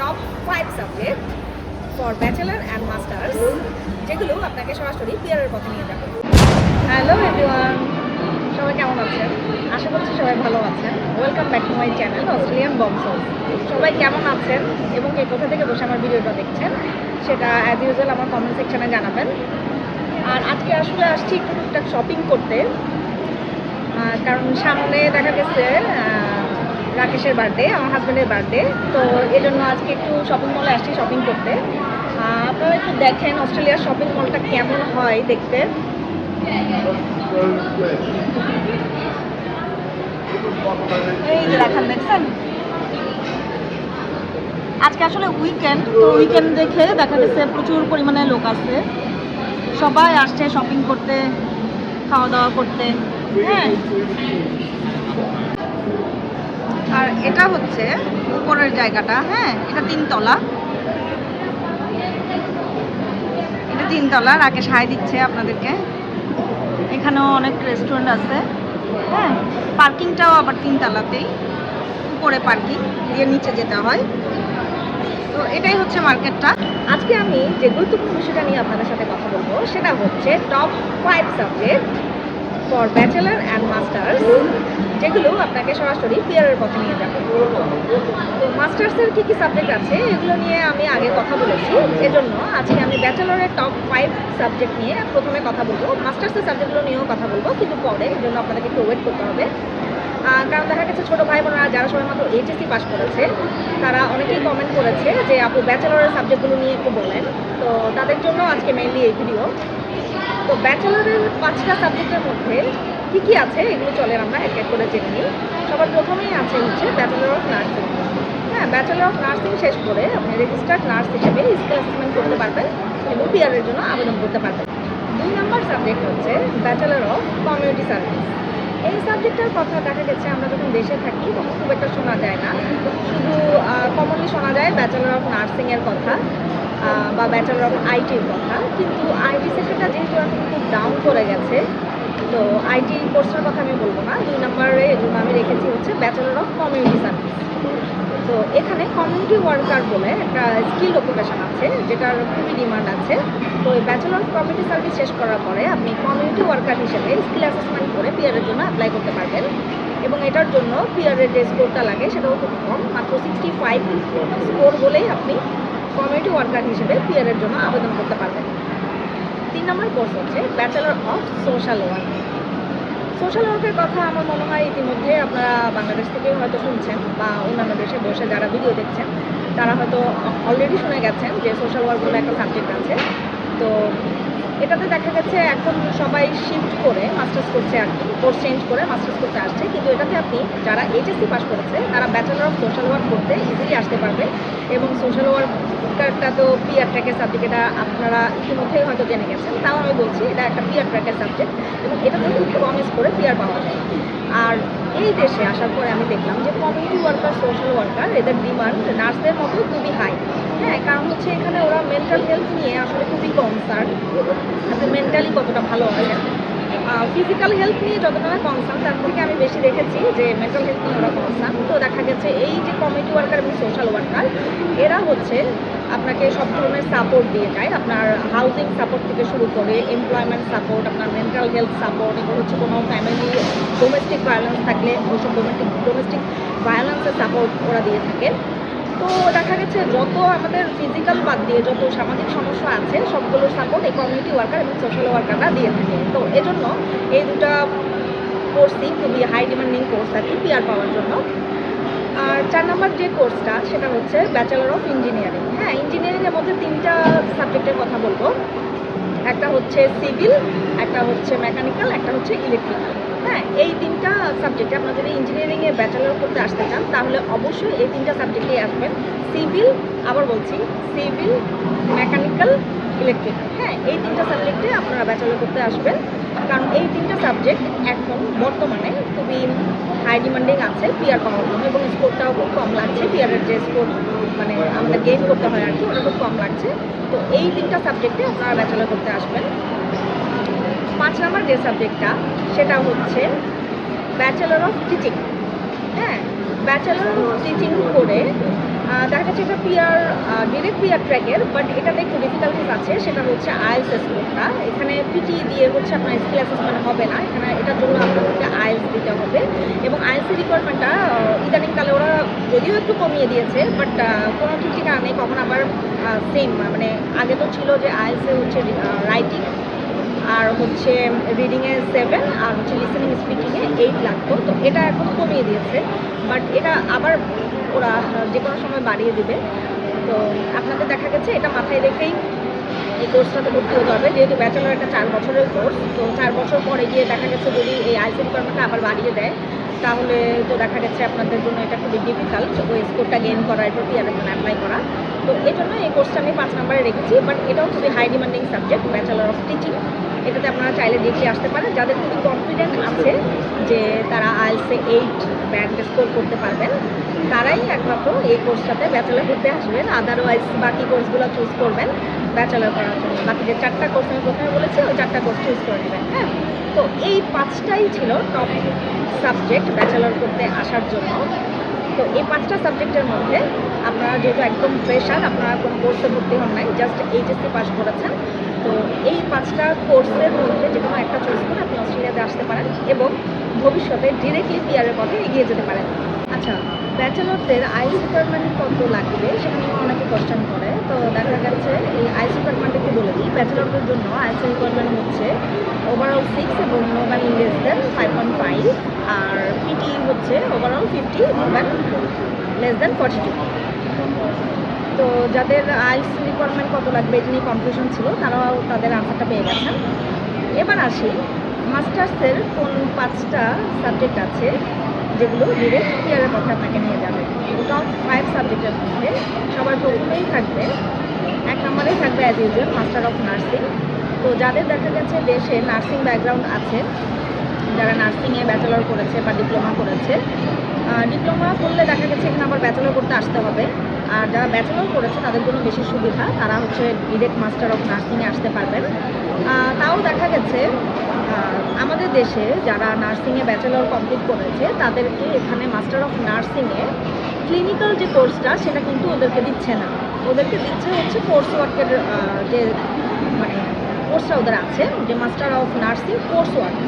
Top five subject for bachelor and masters যেগুলো আপনাকে সরাসরি পিয়ারের পথে নিয়ে যাবে। হ্যালো এভরিওয়ান সবাই কেমন আছেন? আশা করছি সবাই ভালো আছেন। Welcome back to my channel Australian বংশল সবাই কেমন আছেন এবং কে কোথা থেকে বসে আমার ভিডিওটা দেখছেন, সেটা অ্যাজ ইউজুয়াল আমার কমেন্ট সেকশনে জানাবেন। আর আজকে আসলে আসছি একটু টুকটাক শপিং করতে। কারণ সামনে দেখা গেছে রাকেশের বার্থডে আমার হাজব্যান্ডের বার্থডে তো এই জন্য আজকে একটু শপিং মলে আসছি শপিং করতে। আপনারা একটু দেখেন অস্ট্রেলিয়ার শপিং মলটা কেমন হয় দেখতে। এই যে দেখেন, দেখছেন? আজকে আসলে উইকেন্ড তো উইকেন্ড দেখে দেখা যাচ্ছে প্রচুর পরিমাণে লোক আছে। সবাই আসছে শপিং করতে খাওয়া দাওয়া করতে হ্যাঁ। আর এটা হচ্ছে উপরের জায়গাটা হ্যাঁ এটা তিনতলা। এটা তিনতলা রাকেশ হাই দিচ্ছে আপনাদেরকে। এখানেও অনেক রেস্টুরেন্ট আছে হ্যাঁ পার্কিংটাও আবার তিনতলাতেই, উপরে পার্কিং দিয়ে নিচে যেতে হয়। তো এটাই হচ্ছে মার্কেটটা। আজকে আমি যে গুরুত্বপূর্ণ বিষয়টা নিয়ে আপনাদের সাথে কথা বলব, সেটা হচ্ছে top five subject for bachelor and masters যেগুলো আপনাকে সরাসরি পিয়ারের পথে নিয়ে যাবে। তো মাস্টার্সের কী কী সাবজেক্ট আছে, এগুলো নিয়ে আমি আগে কথা বলেছি। এজন্য আজকে আমি ব্যাচেলরের টপ ফাইভ সাবজেক্ট নিয়ে প্রথমে কথা বলব। মাস্টার্সের সাবজেক্টগুলো নিয়েও কথা বলব, কিন্তু পরে এর জন্য আপনাদেরকে একটু ওয়েট করতে হবে। কারণ দেখা গেছে ছোটো ভাই বোনেরা, যারা সবাই মাত্র এইচএসসি পাস করেছে, তারা অনেকেই কমেন্ট করেছে যে, আপু ব্যাচেলরের সাবজেক্টগুলো নিয়ে একটু বলেন। তো তাদের জন্য আজকে মেইনলি এই ভিডিও তো ব্যাচেলরের পাঁচটা সাবজেক্টের মধ্যে কী কী আছে? এগুলো চলে আমরা এক এক করে জেনে নিই। সবার প্রথমেই আছে হচ্ছে ব্যাচেলর অফ নার্সিং হ্যাঁ ব্যাচেলর অফ নার্সিং শেষ করে আপনি রেজিস্টার্ড নার্স হিসেবে স্কিল অ্যাসেসমেন্ট করতে পারবেন এবং পিআরের জন্য আবেদন করতে পারবেন। দুই নম্বর সাবজেক্ট হচ্ছে ব্যাচেলর অফ কমিউনিটি সার্ভিস এই সাবজেক্টটার কথা দেখা গেছে, আমরা যখন দেশে থাকি, তখন খুব একটা শোনা যায় না। শুধু কমনলি শোনা যায় ব্যাচেলর অফ নার্সিংয়ের কথা। বা ব্যাচেলর অফ আইটির কথা। কিন্তু আইটি সেক্টরটা যেহেতু এখন খুব ডাউন করে গেছে, তো আইটি কোর্সের কথা আমি বলব না। দুই নম্বরে আমি রেখেছি হচ্ছে ব্যাচেলর অফ কমিউনিটি সার্ভিস তো এখানে কমিউনিটি ওয়ার্কার বলে একটা স্কিল অকুপেশন আছে, যেটার খুবই ডিমান্ড আছে। তো এই ব্যাচেলর অফ কমিউনিটি সার্ভিস শেষ করার পরে আপনি কমিউনিটি ওয়ার্কার হিসেবে স্কিল অ্যাসেসমেন্ট করে পিয়ারের জন্য অ্যাপ্লাই করতে পারবেন। এবং এটার জন্য পিয়ারের যে স্কোরটা লাগে, সেটাও খুব কম। মাত্র সিক্সটি ফাইভ স্কোর বলেই আপনি কমিউনিটি ওয়ার্কার হিসেবে পিয়ারের জন্য আবেদন করতে পারবেন। তিন নম্বর কোর্স হচ্ছে bachelor of social work social ওয়ার্কের কথা আমার মনে হয় ইতিমধ্যে আপনারা বাংলাদেশ থেকে হয়তো শুনছেন বা অন্যান্য দেশে বসে যারা ভিডিও দেখছেন, তারা হয়তো অলরেডি শুনে গেছেন যে সোশ্যাল ওয়ার্ক বলে একটা সাবজেক্ট আছে। তো এটাতে দেখা গেছে এখন সবাই শিফট করে মাস্টার্স করছে আর কি কোর্স চেঞ্জ করে মাস্টার্স করতে আসছে। কিন্তু এটাতে আপনি যারা এইচএসসি পাস করেছে, তারা ব্যাচেলর অফ সোশ্যাল ওয়ার্ক করতে ইজিলি আসতে পারবে। এবং সোশ্যাল ওয়ার্কটা তো পিয়ার ট্র্যাকের সাবজেক্ট এটা আপনারা ইতিমধ্যেই হয়তো জেনে গেছেন। তাও আমি বলছি, এটা একটা পিয়ার ট্র্যাকের সাবজেক্ট এবং এটাতে খুব প্রমিস করে পিয়ার পাওয়া যায়। আর এই দেশে আসার পরে আমি দেখলাম যে কমিউনিটি ওয়ার্কার সোশ্যাল ওয়ার্কার এদের ডিমান্ড নার্সদের মতো খুবই হাই হ্যাঁ কারণ হচ্ছে এখানে ওরা মেন্টাল হেলথ নিয়ে আসলে খুবই কনসার্ন আপনি মেন্টালি কতটা ভালো আছেন ফিজিক্যাল হেলথ নিয়ে যতটা না কনসার্ন তার থেকে আমি বেশি দেখেছি যে মেন্টাল হেলথ নিয়ে ওরা কনসার্ন তো দেখা গেছে এই যে কমিউনিটি ওয়ার্কার এবং সোশ্যাল ওয়ার্কার এরা হচ্ছে আপনাকে সব ধরনের সাপোর্ট দিয়ে যায়। আপনার হাউজিং সাপোর্ট থেকে শুরু করে এমপ্লয়মেন্ট সাপোর্ট আপনার মেন্টাল হেলথ সাপোর্ট এগুলো হচ্ছে কোনো ফ্যামিলি ডোমেস্টিক ভায়োলেন্স থাকলে ওইসব ডোমেস্টিক ডোমেস্টিক ভায়োলেন্সের সাপোর্ট ওরা দিয়ে থাকে। তো দেখা গেছে, যত আমাদের ফিজিক্যাল বাদ দিয়ে যত সামাজিক সমস্যা আছে, সবগুলোর সাপোর্ট এই কমিউনিটি ওয়ার্কার এবং সোশ্যাল ওয়ার্কাররা দিয়ে থাকে। তো এজন্য এই দুটা কোর্সই খুবই হাই ডিমান্ডিং কোর্স আর কি পিআর পাওয়ার জন্য। আর চার নম্বর যে কোর্সটা সেটা হচ্ছে ব্যাচেলর অফ ইঞ্জিনিয়ারিং হ্যাঁ ইঞ্জিনিয়ারিংয়ের মধ্যে তিনটা সাবজেক্টের কথা বলব। একটা হচ্ছে সিভিল একটা হচ্ছে মেকানিক্যাল একটা হচ্ছে ইলেকট্রিক্যাল হ্যাঁ এই তিনটা সাবজেক্টে আপনারা যদি ইঞ্জিনিয়ারিংয়ে ব্যাচেলর করতে আসতে চান, তাহলে অবশ্যই এই তিনটা সাবজেক্টেই আসবেন। সিভিল আবার বলছি সিভিল মেকানিক্যাল ইলেকট্রিক্যাল হ্যাঁ এই তিনটা সাবজেক্টে আপনারা ব্যাচেলর করতে আসবেন। কারণ এই তিনটা সাবজেক্ট এখন বর্তমানে খুবই হাই ডিমান্ডিং আছে পিয়ার পাওয়ার জন্য এবং স্কোরটাও খুব কম লাগছে। পিয়ারের যে স্কোর মানে আমরা গেইন করতে হয় আর কি, ওটা খুব কম লাগছে। তো এই তিনটা সাবজেক্টে আপনারা ব্যাচেলর করতে আসবেন। পাঁচ নম্বর যে সাবজেক্টটা সেটা হচ্ছে ব্যাচেলর অফ টিচিং হ্যাঁ ব্যাচেলর অফ টিচিং করে দেখা যাচ্ছে এটা পিয়ার ডিরেক্ট পিয়ার ট্র্যাকের বাট এটাতে একটু ডিফিকাল্টিস আছে, সেটা হচ্ছে আইএলস স্কোরটা এখানে পিটি দিয়ে হচ্ছে আপনার স্কিল অ্যাসেসমেন্ট হবে না, এখানে এটার জন্য আপনাদেরকে আইএলস দিতে হবে। এবং আইএলসি রিকোয়ারমেন্টটা ইদানিংকালে ওরা যদিও একটু কমিয়ে দিয়েছে বাট কোনো ঠিক ঠিকানা নেই, কখন আবার সেম মানে আগে তো ছিল যে আইএলসে হচ্ছে রাইটিং আর হচ্ছে রিডিংয়ে সেভেন আর হচ্ছে লিসেনিং স্পিকিংয়ে এইট লাগতো। তো এটা এখন কমিয়ে দিয়েছে বাট এটা আবার ওরা যে কোনো সময় বাড়িয়ে দিবে। তো আপনাদের দেখা গেছে, এটা মাথায় রেখেই এই কোর্সটাতে ভর্তি হতে হবে। যেহেতু ব্যাচেলর একটা চার বছরের কোর্স তো চার বছর পরে গিয়ে দেখা গেছে যদি এই আইসি রিকোয়ারমেন্টটা আবার বাড়িয়ে দেয়, তাহলে তো দেখা গেছে আপনাদের জন্য এটা খুবই ডিফিকাল্ট ওই স্কোরটা গেইন করা এরপর পিয়ারের জন্য অ্যাপ্লাই করা। তো এই জন্য এই কোর্সটা আমি পাঁচ নম্বরে রেখেছি বাট এটাও খুবই high demanding subject bachelor of teaching এটাতে আপনারা চাইলে ডিগ্রি আসতে পারেন। যাদের খুবই কনফিডেন্ট আছে যে তারা আইএলসে এইট ব্যান্ড স্কোর করতে পারবেন, তারাই একমাত্র এই কোর্সটাতে ব্যাচেলর করতে আসবেন। আদারওয়াইজ বাকি কোর্সগুলো চুজ করবেন ব্যাচেলর করার জন্য। বাকি যে চারটা কোর্স আমি প্রথমে বলেছি, ওই চারটা কোর্স চুজ করে নেবেন হ্যাঁ? তো এই পাঁচটাই ছিল টপ সাবজেক্ট ব্যাচেলর করতে আসার জন্য। তো এই পাঁচটা সাবজেক্টের মধ্যে আপনারা যেহেতু একদম ফ্রেশার আপনারা কোনো কোর্সে ভর্তি হন নাই জাস্ট এইচএসসি পাস করেছেন। তো এই পাঁচটা কোর্সের মধ্যে যে কোনো একটা চুজ করে আপনি অস্ট্রেলিয়াতে আসতে পারেন এবং ভবিষ্যতে ডিরেক্টলি পিয়ারের পথে এগিয়ে যেতে পারেন। আচ্ছা ব্যাচেলরদের আইস রিকোয়ারমেন্ট কত লাগবে? সেটা নিয়ে অনেকে কোশ্চেন করে। তো দেখা যাচ্ছে এই আইস একটু বলে দিই। ব্যাচেলরদের জন্য আইস রিকোয়ারমেন্ট হচ্ছে ওভারঅল সিক্স এবং নোভেন less than five point five আর পিটি হচ্ছে ওভারঅল ফিফটি নোভেন লেস দেন ফর্টি টু যাদের আইস রিকোয়ারমেন্ট কত লাগবে এটা নিয়ে কনফিউশন ছিল, তারাও তাদের আনসারটা পেয়ে গেছেন। এবার আসি মাস্টার্সের কোন পাঁচটা সাবজেক্ট আছে যেগুলো ডিরেক্ট পিয়ারের পথে আপনাকে নিয়ে যাবে? টপ ফাইভ সাবজেক্টের মধ্যে সবার প্রথমেই থাকবে, এক নম্বরেই থাকবে as usual master of nursing তো যাদের দেখা গেছে দেশে নার্সিং ব্যাকগ্রাউন্ড আছে, যারা নার্সিংয়ে ব্যাচেলর করেছে বা ডিপ্লোমা করেছে ডিপ্লোমা করলে দেখা ব্যাচেলর করতে আসতে হবে। আর যারা ব্যাচেলর করেছে তাদের জন্য বেশি সুবিধা, তারা হচ্ছে ডিরেক্ট মাস্টার অফ নার্সিংয়ে আসতে পারবেন। তাও দেখা গেছে আমাদের দেশে যারা নার্সিংয়ে ব্যাচেলর কমপ্লিট করেছে, তাদেরকে এখানে মাস্টার অফ নার্সিংয়ে ক্লিনিক্যাল যে কোর্সটা সেটা কিন্তু ওদেরকে দিচ্ছে না। ওদেরকে দিচ্ছে হচ্ছে কোর্স ওয়ার্কের যে মানে কোর্সটা ওদের আছে, যে master of nursing course work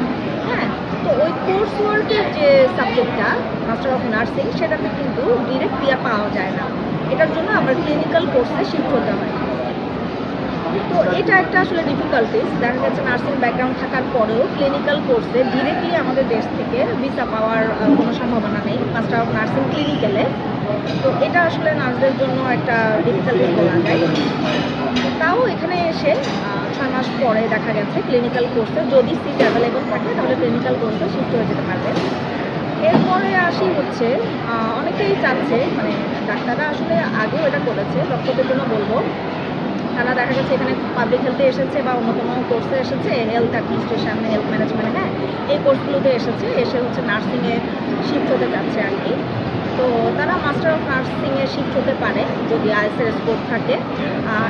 হ্যাঁ? তো ওই কোর্স ওয়ার্কের যে সাবজেক্টটা মাস্টার অফ নার্সিং সেটাতে কিন্তু ডিরেক্ট পিয়া পাওয়া যায় না। এটার জন্য আবার ক্লিনিক্যাল কোর্সে শিফট হতে হয়। তো এটা একটা আসলে ডিফিকাল্টিস দেখা যাচ্ছে নার্সিং ব্যাকগ্রাউন্ড থাকার পরেও ক্লিনিক্যাল কোর্সে ডিরেক্টলি আমাদের দেশ থেকে ভিসা পাওয়ার কোনো সম্ভাবনা নেই। মাস্টার অফ নার্সিং ক্লিনিক্যালে তো এটা আসলে নার্সদের জন্য একটা ডিফিকাল্টিস বলা যায়। তাও এখানে এসে ছয় মাস পরে দেখা গেছে ক্লিনিক্যাল কোর্সে যদি সিট অ্যাভেলেবল থাকে, তাহলে ক্লিনিক্যাল কোর্সে শিফট হয়ে যেতে পারবে। এরপরে আসি হচ্ছে অনেকেই চাচ্ছে মানে ডাক্তাররা আসলে আগেও এটা করেছে ডক্টরদের জন্য বলব। তারা দেখা গেছে এখানে পাবলিক হেলথে এসেছে বা অন্য কোনো কোর্সে এসেছে হেলথ অ্যাডমিনিস্ট্রেশন হেলথ ম্যানেজমেন্ট হ্যাঁ এই কোর্সগুলোতে এসেছে। এসে হচ্ছে নার্সিংয়ে শিফট হতে চাচ্ছে আর কি। তো তারা মাস্টার অফ নার্সিংয়ে শিফট হতে পারে, যদি আইএসের স্কোর থাকে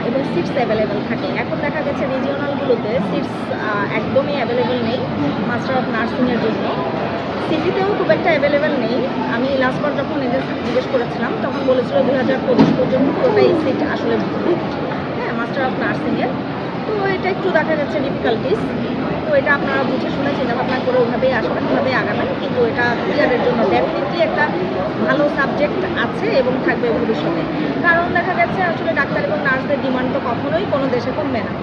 এবং সিটস অ্যাভেলেবেল থাকে। এখন রিজিওনালগুলোতে সিটস একদমই অ্যাভেলেবেল নেই মাস্টার অফ নার্সিংয়ের জন্য। সিটিতেও খুব একটা অ্যাভেলেবেল নেই। আমি লাস্টবার যখন এদের জিজ্ঞেস করেছিলাম, তখন বলেছিল দু হাজার পঁচিশ পর্যন্ত পুরোটাই সিট আসলে। হ্যাঁ মাস্টার অফ নার্সিংয়ের তো এটা একটু দেখা যাচ্ছে ডিফিকাল্টিস তো এটা আপনারা বুঝে শুনে চিন্তা ভাবনা করে ওইভাবেই আসবেন ওইভাবেই আগাবেন। কিন্তু এটা ক্লিয়ারের জন্য ডেফিনেটলি একটা ভালো সাবজেক্ট আছে এবং থাকবে ভবিষ্যতে। কারণ দেখা যাচ্ছে আসলে ডাক্তার এবং নার্সদের ডিমান্ড তো কখনোই কোনো দেশে কমবে না।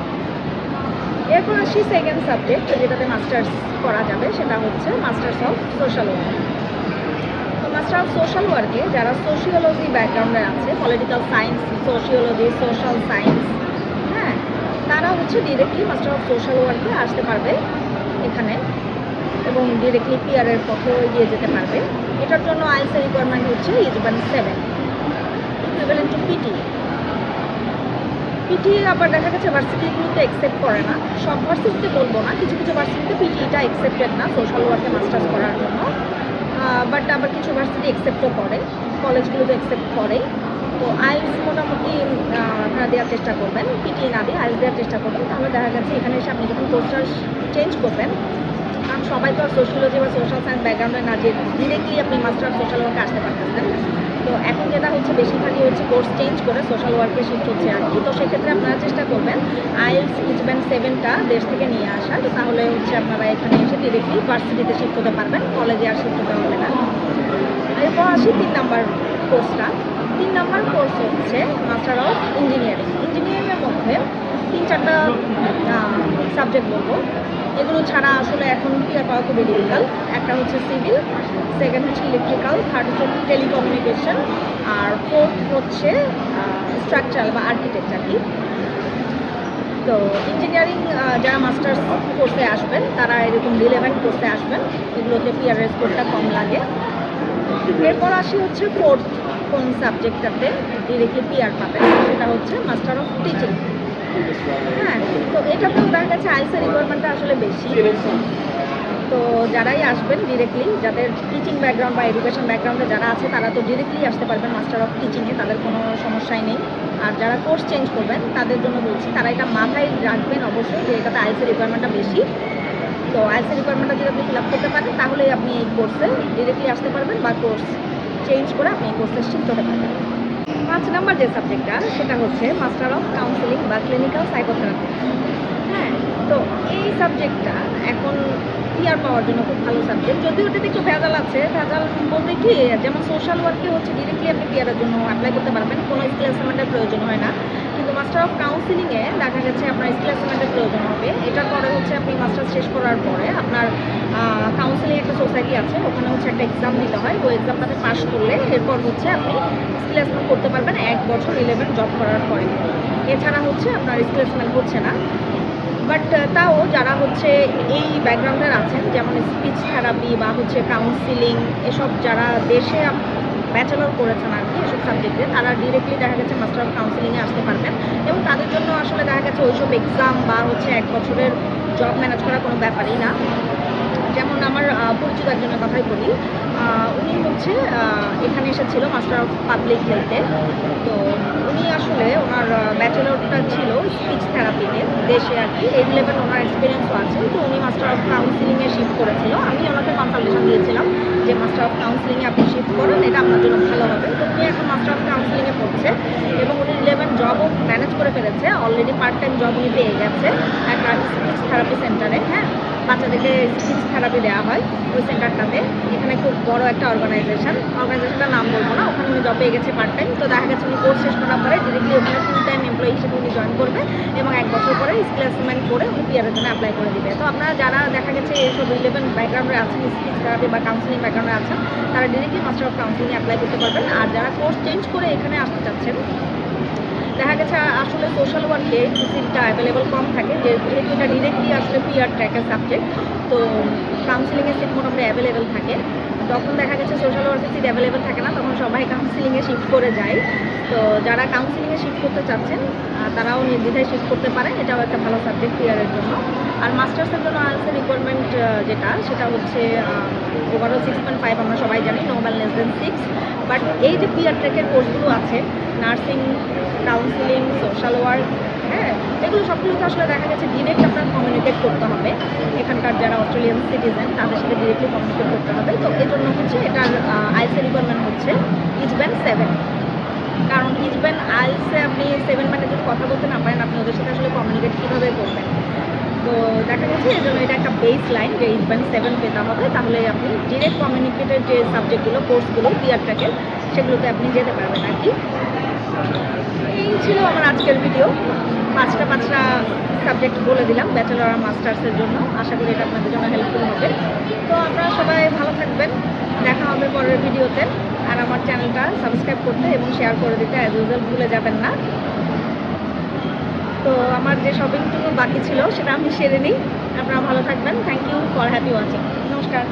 এরপর আসি সেকেন্ড সাবজেক্ট যেটাতে মাস্টার্স করা যাবে, সেটা হচ্ছে মাস্টার্স অফ সোশ্যাল ওয়ার্ক তো মাস্টার অফ সোশ্যাল ওয়ার্কে যারা সোশিওলজি ব্যাকগ্রাউন্ডে আছে political science sociology social science হ্যাঁ তারা হচ্ছে ডিরেক্টলি মাস্টার অফ সোশ্যাল ওয়ার্কে আসতে পারবে এখানে এবং ডিরেক্টলি পিয়ারের পথেও এগিয়ে যেতে পারবে। এটার জন্য আইএলসি রিকোয়ারমেন্ট হচ্ছে each band seven equivalent to PT PT আবার দেখা গেছে ভার্সিটিগুলোতে অ্যাকসেপ্ট করে না। সব ভার্সিটিতে বলব না, কিছু কিছু ভার্সিটিতে পিটিটা অ্যাকসেপ্টেড না সোশ্যাল ওয়ার্কে মাস্টার্স করার জন্য। বাট আবার কিছু ভার্সিটি অ্যাকসেপ্টও করে কলেজগুলোতে অ্যাকসেপ্ট করে তো আইএলস মোটামুটি আপনারা দেওয়ার চেষ্টা করবেন পিটি না দিয়ে আইএলস দেওয়ার চেষ্টা করবেন। তাহলে দেখা যাচ্ছে এখানে এসে আপনি যখন কোর্সটা চেঞ্জ করবেন, কারণ সবাই তো আর সোশিওলজি বা সোশ্যাল সায়েন্স ব্যাকগ্রাউন্ডে না, যে ডিরেক্টলি আপনি মাস্টার সোশ্যাল ওয়ার্কে আসতে পারতেছেন। তো এখন যেটা হচ্ছে, বেশিরভাগই হচ্ছে কোর্স চেঞ্জ করে সোশ্যাল ওয়ার্কে শিফট হচ্ছে আর কি। তো সেক্ষেত্রে আপনারা চেষ্টা করবেন আইএলস ইজব্যান্ড সেভেনটা দেশ থেকে নিয়ে আসা। তো তাহলে হচ্ছে আপনারা এখানে এসে ডিরেক্টলি ভার্সিটিতে শিফট হতে পারবেন কলেজে আর শিফট হতে হবে না। এরপর আসি তিন নাম্বার কোর্সটা তিন নাম্বার কোর্স হচ্ছে মাস্টার অফ ইঞ্জিনিয়ারিং ইঞ্জিনিয়ারিংয়ের মধ্যে তিন চারটা সাবজেক্ট বলব। এগুলো ছাড়া আসলে এখন ক্লিয়ার পাওয়া খুবই ডিফিকাল্ট একটা হচ্ছে সিভিল সেকেন্ড হচ্ছে ইলেকট্রিক্যাল থার্ড হচ্ছে টেলিকমিউনিকেশন আর ফোর্থ হচ্ছে স্ট্রাকচারাল বা আর্কিটেকচার কি। তো ইঞ্জিনিয়ারিং যারা মাস্টার্স কোর্সে আসবেন, তারা এরকম রিলেভেন্ট কোর্সে আসবেন, এগুলোতে পিআরএস কোডটা কম লাগে। এরপর আসি হচ্ছে ফোর্থ কোন সাবজেক্টটাতে ডিরেক্টলি পিআর পাবেন, সেটা হচ্ছে মাস্টার অফ টিচিং হ্যাঁ তো এটাতেও তার কাছে আইসের রিকোয়ারমেন্টটা আসলে বেশি। তো যারাই আসবেন ডিরেক্টলি যাদের টিচিং ব্যাকগ্রাউন্ড বা এডুকেশন ব্যাকগ্রাউন্ডে যারা আছে, তারা তো ডিরেক্টলি আসতে পারবেন মাস্টার অফ টিচিংয়ে তাদের কোনো সমস্যাই নেই। আর যারা কোর্স চেঞ্জ করবেন, তাদের জন্য বলছি, তারা এটা মাথায় রাখবেন অবশ্যই যে এটাতে আইসের রিকোয়ারমেন্টটা বেশি। তো আইসের রিকোয়ারমেন্টটা যদি আপনি ফিল আপ করতে পারেন, তাহলেই আপনি এই কোর্সে ডিরেক্টলি আসতে পারবেন বা কোর্স চেঞ্জ করে আপনি এই কোর্সে শিফট হতে পারবেন। পাঁচ নাম্বার যে সাবজেক্টটা সেটা হচ্ছে মাস্টার অফ কাউন্সিলিং বা ক্লিনিক্যাল সাইকোথেরাপি হ্যাঁ তো এই সাবজেক্টটা এখন পিআর পাওয়ার জন্য খুব ভালো সাবজেক্ট যদি ওটাতে একটু ভেজাল আছে, ভেজাল বলতে কি, যেমন সোশ্যাল ওয়ার্কে হচ্ছে ডিরেক্টলি আপনি পিয়ারের জন্য অ্যাপ্লাই করতে পারবেন, কোনো স্কিল অ্যাসাইনমেন্টের প্রয়োজন হয় না। কিন্তু মাস্টার অফ কাউন্সিলিংয়ে দেখা গেছে আপনার স্কিল অ্যাসাইনমেন্টের প্রয়োজন হবে। এটার পরে হচ্ছে আপনি মাস্টার্স শেষ করার পরে আপনার কাউন্সিলিং একটা সোসাইটি আছে, ওখানে হচ্ছে একটা এক্সাম দিতে হয়। ওই এক্সামটাতে পাশ করলে এরপর হচ্ছে আপনি স্কিল অ্যাসাইনমেন্ট করতে পারবেন এক বছর ইলেভেন জব করার পরে। এছাড়া হচ্ছে আপনার স্কিল অ্যাসাইনমেন্ট হচ্ছে না। বাট তাও যারা হচ্ছে এই ব্যাকগ্রাউন্ডের আছেন, যেমন স্পিচ থেরাপি বা হচ্ছে কাউন্সিলিং এসব যারা দেশে ব্যাচেলর করেছেন আর কি সাবজেক্টে তারা ডিরেক্টলি দেখা গেছে মাস্টার অফ কাউন্সিলিংয়ে আসতে পারবেন এবং তাদের জন্য আসলে দেখা গেছে ওইসব এক্সাম বা হচ্ছে এক বছরের জব ম্যানেজ করা কোনো ব্যাপারই না। যেমন আমার পরিচিত একজনের কথাই বলি। উনি হচ্ছে এখানে এসেছিল মাস্টার অফ পাবলিক হেলথে তো উনি আসলে ওনার ব্যাচেলরটা ছিল স্পিচ থেরাপিতে দেশে আর কি, এই লেভেল ওনার এক্সপিরিয়েন্সও আছে। তো উনি মাস্টার অফ কাউন্সিলিংয়ে শিফট করেছিল। আমি ওনাকে কনসালটেশন দিয়েছিলাম যে মাস্টার অফ কাউন্সিলিংয়ে আপনি শিফট করেন, এটা আপনার জন্য ভালো হবে। তো উনি এখন মাস্টার অফ কাউন্সিলিংয়ে পড়ছে এবং উনি ইলেভেন জবও ম্যানেজ করে ফেলেছে। অলরেডি পার্ট টাইম জব উনি পেয়ে গেছে একটা স্পিচ থেরাপি সেন্টারে হ্যাঁ? বাচ্চাদেরকে স্পিচ থেরাপি দেওয়া হয় ওই সেন্টারটাতে এখানে খুব বড় একটা অর্গানাইজেশন অর্গানাইজেশনটার নাম বলব না, ওখানে উনি জব গেছে পার্ট টাইম তো দেখা গেছে উনি কোর্স শেষ করার পরে ডিরেক্টলি ওখানে ফুল টাইম এমপ্লয়ি হিসেবে উনি জয়েন করবে এবং এক বছর পরে স্কিল অ্যাসেসমেন্ট করে উনি পিয়ারের জন্য অ্যাপ্লাই করে দিবে। তো আপনারা যারা দেখা গেছে এইসব রিলেভেন ব্যাকগ্রাউন্ডে আছেন স্পিচ থেরাপি বা কাউন্সিলিং ব্যাকগ্রাউন্ডে আছেন, তারা directly master of counselling apply করতে পারবেন। আর যারা কোর্স চেঞ্জ করে এখানে আসতে চাচ্ছেন দেখা গেছে আসলে সোশ্যাল ওয়ার্কে সিটটা অ্যাভেলেবল কম থাকে, যেহেতু এটা ডিরেক্টলি আসলে পিআর ট্র্যাকের সাবজেক্ট তো কাউন্সিলিংয়ের সিট মোটামুটি অ্যাভেলেবেল থাকে। তখন দেখা গেছে সোশ্যাল ওয়ার্কের সিট অ্যাভেলেবেল থাকে না, তখন সবাই কাউন্সিলিংয়ে শিফট করে যায়। তো যারা কাউন্সিলিংয়ে শিফট করতে চাচ্ছেন তারাও নির্দ্বিধায় শিফট করতে পারে এটাও একটা ভালো সাবজেক্ট পিআরের জন্য। আর মাস্টার্সের জন্য আনসার রিকোয়ারমেন্ট যেটা, সেটা হচ্ছে ওভারঅল সিক্স পয়েন্ট ফাইভ আমরা সবাই জানি normal less than six but এই যে পিআর ট্র্যাকের কোর্সগুলো আছে নার্সিং কাউন্সিলিং সোশ্যাল ওয়ার্ক হ্যাঁ এগুলো সবগুলোতে আসলে দেখা গেছে ডিরেক্ট আপনার কমিউনিকেট করতে হবে। এখানকার যারা অস্ট্রেলিয়ান সিটিজেন তাদের সাথে ডিরেক্টলি কমিউনিকেট করতে হবে। তো এই জন্য হচ্ছে এটার আইসি রিকোয়ারমেন্ট হচ্ছে ইজব্যান সেভেন কারণ ইজব্যান আইসে আপনি সেভেন মানে যদি কথা বলতে না পারেন, আপনি ওদের সাথে আসলে কমিউনিকেট কীভাবে করবেন? তো দেখা গেছে এই জন্য এটা একটা বেস লাইন যে ইজব্যান সেভেন পেতে হবে। তাহলে আপনি ডিরেক্ট কমিউনিকেটের যে সাবজেক্টগুলো কোর্সগুলো পিয়ার ট্র্যাকের সেগুলোতে আপনি যেতে পারবেন আর কি। এই ছিল আমার আজকের ভিডিও পাঁচটা পাঁচটা সাবজেক্ট বলে দিলাম ব্যাচেলর আর মাস্টার্সের জন্য। আশা করি এটা আপনাদের জন্য হেল্পফুল হবে। তো আপনারা সবাই ভালো থাকবেন। দেখা হবে পরের ভিডিওতে আর আমার চ্যানেলটা সাবস্ক্রাইব করতে এবং শেয়ার করে দিতে অ্যাজ ইউজুয়াল ভুলে যাবেন না। তো আমার যে শপিংটুকু বাকি ছিল, সেটা আমি সেরে নিই। আপনারা ভালো থাকবেন। Thank you for happy watching নমস্কার।